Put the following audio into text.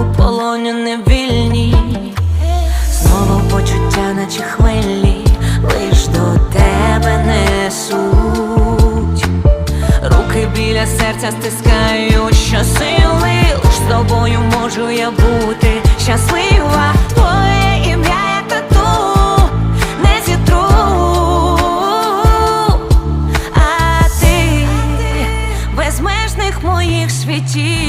у полоні невільні, знову почуття, наче хвилі, лиш до тебе несуть, руки біля серця стискаю що сили Лиш з тобою можу я бути щаслива. Твоє ім'я як тату не зітру, а ти безмежних моїх світів.